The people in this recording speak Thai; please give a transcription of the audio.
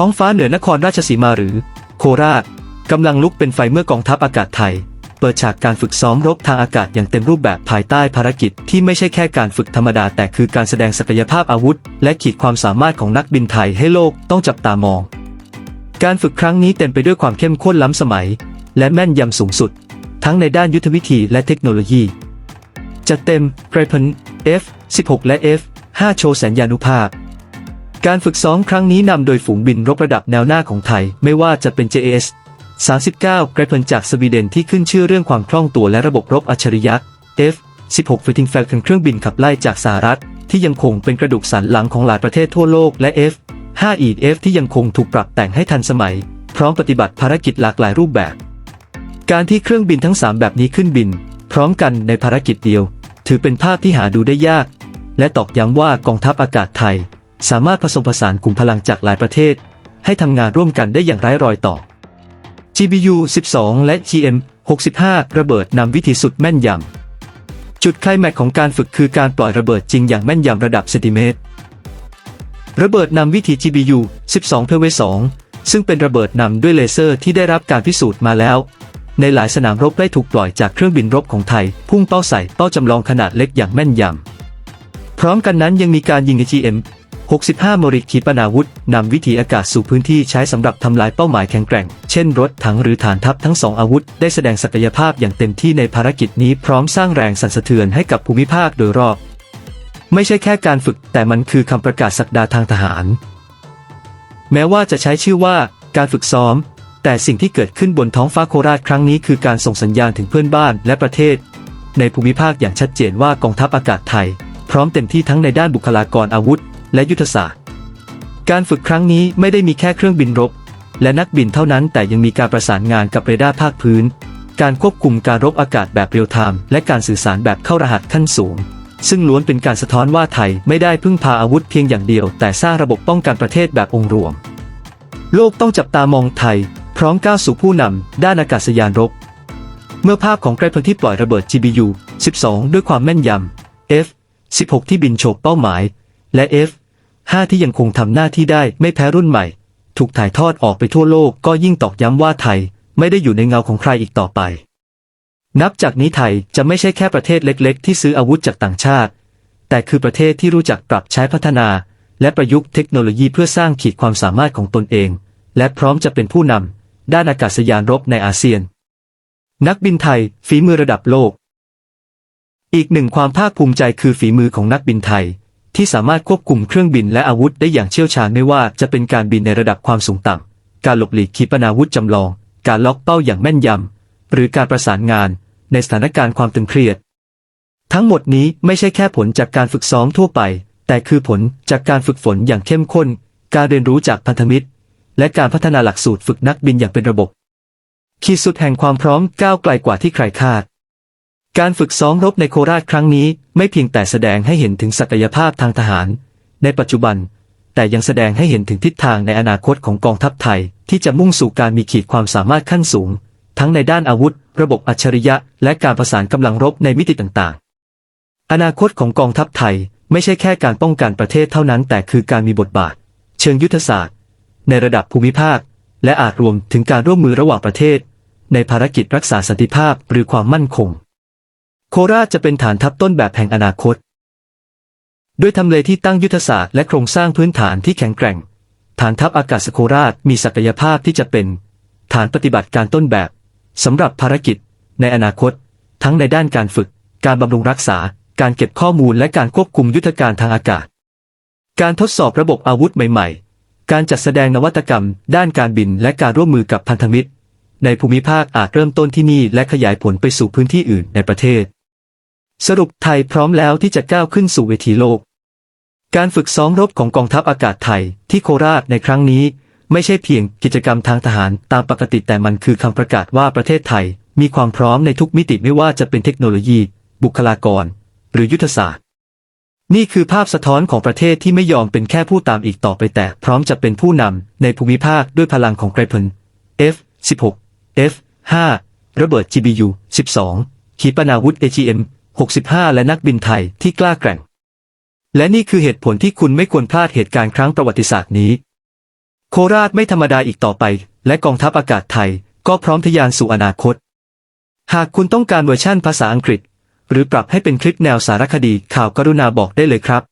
ท้องฟ้าเหนือนครราชสีมาหรือ โคราชกำลังลุกเป็นไฟเมื่อกองทัพอากาศไทย เปิดฉากการฝึกซ้อมรบทางอากาศอย่างเต็มรูปแบบภายใต้ภารกิจที่ไม่ใช่แค่การฝึกธรรมดา แต่คือการแสดงศักยภาพอาวุธ และขีดความสามารถของนักบินไทยให้โลกต้องจับตามอง การฝึกครั้งนี้เต็มไปด้วยความเข้มข้นล้ำสมัย และแม่นยำสูงสุด ทั้งในด้านยุทธวิธีและเทคโนโลยีจัดเต็ม g r a p e n F16 และ F5 โชว์แสนยานุภาพ การฝึกซ้อมครั้งนี้นำโดยฝูงบินรบระดับแนวหน้าของไทย ไม่ว่าจะเป็น JAS 39 g r a p e n จากสวีเดนที่ขึ้นชื่อเรื่องความคล่องตัวและระบบรบอัจฉริยะ F16 Fighting Falcon เครื่องบินขับไล่จากสหรัฐ ที่ยังคงเป็นกระดูกสันหลังของหลายประเทศทั่วโลกและ F5 e F ที่ยังคงถูกปรับแต่งให้ทันสมัย พร้อมปฏิบัติภารกิจหลากหลายรูปแบบ การที่เครื่องบินทั้ง 3 แบบนี้ขึ้นบิน พร้อมกันในภารกิจเดียว ถือเป็นภาพที่หาดูได้ยาก และตอกย้ำว่ากองทัพอากาศไทย สามารถผสมผสานกลุ่มพลังจากหลายประเทศ ให้ทำงานร่วมกันได้อย่างไร้รอยต่อ GBU 12 และ GM 65 ระเบิดนำวิธีสุดแม่นยำ จุดไคลแม็กของการฝึกคือการปล่อยระเบิดจริงอย่างแม่นยำระดับเซนติเมตร ระเบิดนำวิธี GBU 12เพเว2ซึ่งเป็นระเบิดนำด้วยเลเซอร์ที่ได้รับการพิสูจน์มาแล้ว ในหลายสนามรบได้ถูกปล่อยจากเครื่องบินรบของไทย พุ่งเป้าใส่เป้าจำลองขนาดเล็กอย่างแม่นยำ พร้อมกันนั้นยังมีการยิง GM 65มริขีปนาวุธนำวิถีอากาศสู่พื้นที่ใช้สำหรับทำลายเป้าหมายแข็งแกร่ง เช่นรถถังหรือฐานทัพทั้งสองอาวุธ ได้แสดงศักยภาพอย่างเต็มที่ในภารกิจนี้พร้อมสร้างแรงสั่นสะเทือนให้กับภูมิภาคโดยรอบ ไม่ใช่แค่การฝึก แต่มันคือคำประกาศสักดาห์ทางทหาร แม้ว่าจะใช้ชื่อว่าการฝึกซ้อม แต่สิ่งที่เกิดขึ้นบนท้องฟ้าโคราชครั้งนี้คือการส่งสัญญาณถึงเพื่อนบ้านและประเทศ ในภูมิภาคอย่างชัดเจนว่ากองทัพอากาศไทย พร้อมเต็มที่ทั้งในด้านบุคลากรอาวุธ และยุทธศาสตร์ การฝึกครั้งนี้ไม่ได้มีแค่เครื่องบินรบ และนักบินเท่านั้นแต่ยังมีการประสานงานกับเรดาร์ภาคพื้น การควบคุมการรบอากาศแบบเรียลไทม์และการสื่อสารแบบเข้ารหัสขั้นสูง ซึ่งล้วนเป็นการสะท้อนว่าไทยไม่ได้พึ่งพาอาวุธเพียงอย่างเดียว แต่สร้างระบบป้องกันประเทศแบบองค์รวม โลกต้องจับตามองไทย พร้อมก้าวสู่ผู้นำด้านอากาศยานรบเมื่อภาพของไกรพลที่ปล่อยระเบิด GBU 12 ด้วยความแม่นยำ F 16 ที่บินโฉบเป้าหมาย และ F 5 ที่ยังคงทำหน้าที่ได้ไม่แพ้รุ่นใหม่ ถูกถ่ายทอดออกไปทั่วโลกก็ยิ่งตอกย้ำว่าไทย ไม่ได้อยู่ในเงาของใครอีกต่อไป นับจากนี้ไทยจะไม่ใช่แค่ประเทศเล็ก ๆ ที่ซื้ออาวุธจากต่างชาติ แต่คือประเทศที่รู้จักปรับใช้พัฒนา และประยุกต์เทคโนโลยีเพื่อสร้างขีดความสามารถของตนเอง และพร้อมจะเป็นผู้นำด้านอากาศยานรบในอาเซียน นักบินไทยฝีมือระดับโลก อีกหนึ่งความภาคภูมิใจคือฝีมือของนักบินไทย ที่สามารถควบคุมเครื่องบินและอาวุธได้อย่างเชี่ยวชาญไม่ว่าจะเป็นการบินในระดับความสูงต่ำ การหลบหลีกขีปนาวุธจำลอง การล็อกเป้าอย่างแม่นยำ หรือการประสานงานในสถานการณ์ความตึงเครียด ทั้งหมดนี้ไม่ใช่แค่ผลจากการฝึกซ้อมทั่วไป แต่คือผลจากการฝึกฝนอย่างเข้มข้น การเรียนรู้จากพันธมิตร และการพัฒนาหลักสูตรฝึกนักบินอย่างเป็นระบบ ขีดสุดแห่งความพร้อมก้าวไกลกว่าที่ใครคาด การฝึกซ้อมรบในโคราชครั้งนี้ไม่เพียงแต่แสดงให้เห็นถึงศักยภาพทางทหาร ในปัจจุบัน แต่ยังแสดงให้เห็นถึงทิศทางในอนาคตของกองทัพไทย ที่จะมุ่งสู่การมีขีดความสามารถขั้นสูง ทั้งในด้านอาวุธ ระบบอัจฉริยะ และการประสานกำลังรบในมิติต่างๆ อนาคตของกองทัพไทยไม่ใช่แค่การป้องกันประเทศเท่านั้น แต่คือการมีบทบาท เชิงยุทธศาสตร์ ในระดับภูมิภาค และอาจรวมถึงการร่วมมือระหว่างประเทศ ในภารกิจรักษาสันติภาพหรือความมั่นคง โคราชจะเป็นฐานทัพต้นแบบแห่งอนาคต ด้วยทำเลที่ตั้งยุทธศาสตร์และโครงสร้างพื้นฐานที่แข็งแกร่ง ฐานทัพอากาศโคราชมีศักยภาพที่จะเป็น ฐานปฏิบัติการต้นแบบสำหรับภารกิจ ในอนาคต ทั้งในด้านการฝึก การบำรุงรักษา การเก็บข้อมูลและการควบคุมยุทธการทางอากาศ การทดสอบระบบอาวุธใหม่ ๆ การจัดแสดงนวัตกรรม ด้านการบินและการร่วมมือกับพันธมิตร ในภูมิภาคอาจเริ่มต้นที่นี่และขยายผลไปสู่พื้นที่อื่นในประเทศ สรุปไทยพร้อมแล้วที่จะก้าวขึ้นสู่เวทีโลก การฝึกซ้อมรบของกองทัพอากาศไทยที่โคราชในครั้งนี้ ไม่ใช่เพียงกิจกรรมทางทหารตามปกติแต่มันคือคำประกาศว่าประเทศไทย มีความพร้อมในทุกมิติไม่ว่าจะเป็นเทคโนโลยี บุคลากร หรือยุทธศาสตร์ นี่คือภาพสะท้อนของประเทศที่ไม่ยอมเป็นแค่ผู้ตามอีกต่อไปแต่พร้อมจะเป็นผู้นำในภูมิภาคด้วยพลังของไกรพล F16 F5 ระเบิด GBU 12ขีปนาวุธ AGM 65 และนักบินไทยที่กล้าแกร่ง และนี่คือเหตุผลที่คุณไม่ควรพลาดเหตุการณ์ครั้งประวัติศาสตร์นี้ โคราชไม่ธรรมดาอีกต่อไป และกองทัพอากาศไทยก็พร้อมทะยานสู่อนาคต หากคุณต้องการเวอร์ชั่นภาษาอังกฤษ หรือปรับให้เป็นคลิปแนวสารคดีข่าวกรุณาบอกได้เลยครับ